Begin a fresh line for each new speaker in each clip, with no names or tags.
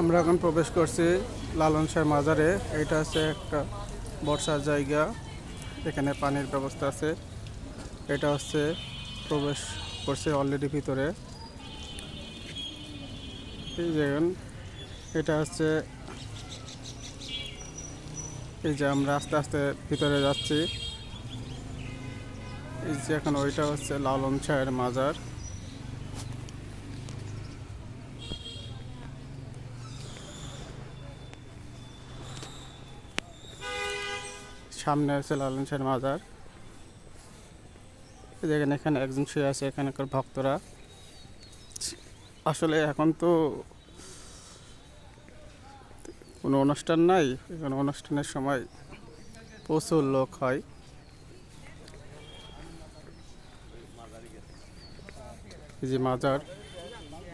আমরা এখন প্রবেশ করছি লালন শাহ মাজারে। এটা আছে একটা বর্ষার জায়গা। এখানে পানির ব্যবস্থা আছে। এটা হচ্ছে প্রবেশ করছে অলরেডি ভিতরে। এই দেখুন এটা হচ্ছে এই যে আমরা আস্তে আস্তে ভিতরে যাচ্ছি। এই যে এখন ওইটা হচ্ছে লালন শাহের মাজার। সামনে আছে লালন শাহের মাজার। দেখেন এখানে একজন শুয়ে আছে, এখানকার ভক্তরা। আসলে এখন তো কোনো অনুষ্ঠান নাই। এখানে অনুষ্ঠানের সময় প্রচুর লোক হয়। যে মাজার।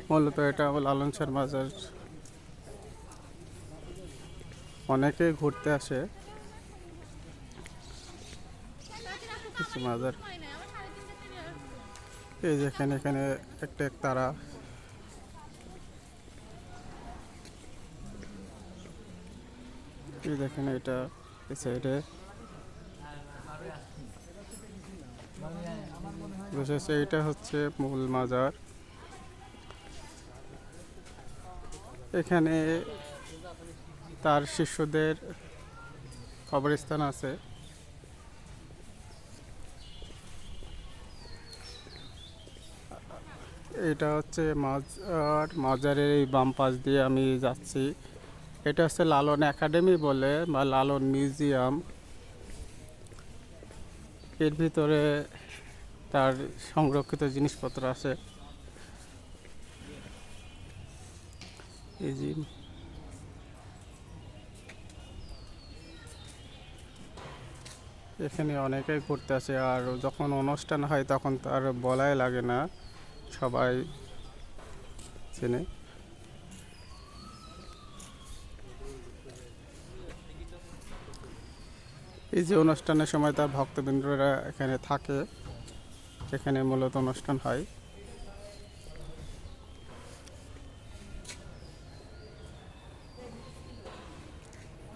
মূলত এটা লালন শাহের মাজার। অনেকে ঘুরতে আসে। মাজার। এই যেখানে এখানে একটা এক তারা। এই দেখেন এটা, এই সাইডে বসেছে, এটা হচ্ছে মূল মাজার। এখানে তার শিষ্যদের কবরস্থান আছে। এটা হচ্ছে মাজার, মাজারের এই বাম পাশ দিয়ে আমি যাচ্ছি। এটা হচ্ছে লালন একাডেমি বলে, বা লালন মিউজিয়াম। এর ভিতরে তার সংরক্ষিত জিনিসপত্র আছে। এই যে এখানে অনেকেই ঘুরতে আসে আর যখন অনুষ্ঠান হয় তখন তো আর বলাই লাগে না, সবাই চেনে। এই যে অনুষ্ঠানের সময় তার ভক্তবৃন্দরা এখানে থাকে। এখানে মূলত অনুষ্ঠান হয়।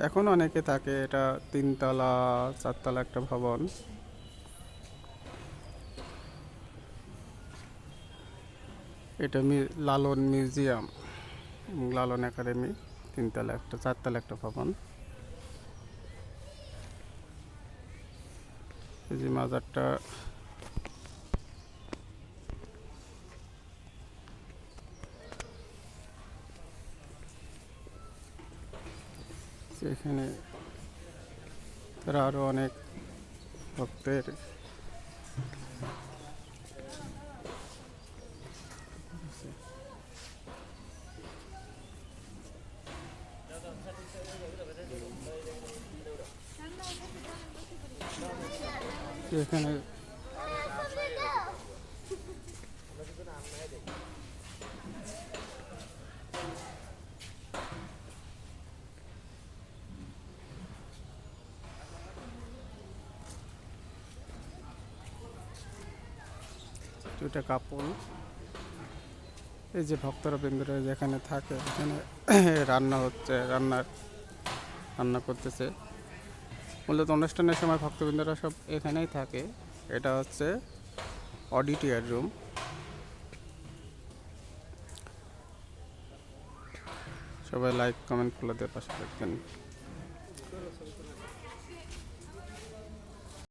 এখন অনেকে থাকে এটা তিনতলা, চারতলা একটা ভবন। এটা লালন মিউজিয়াম, লালন একাডেমি, তিনতলা একটা, চারতলা একটা ভবন। এই যে মাজারটা এখানে। তারা আরও অনেক ভক্তের। এখানে দুইটা কাপড়। এই যে ভক্তরা বৃন্দরা যেখানে থাকে, এখানে রান্না হচ্ছে, রান্নার, রান্না করতেছে। মূলত অনুষ্ঠানের সময় ভক্তবৃন্দরা সব এখানেই থাকে। এটা হচ্ছে অডিটিয়ার রুম। সবাই লাইক, কমেন্ট, ফলো দিয়ে পাশে থাকবেন।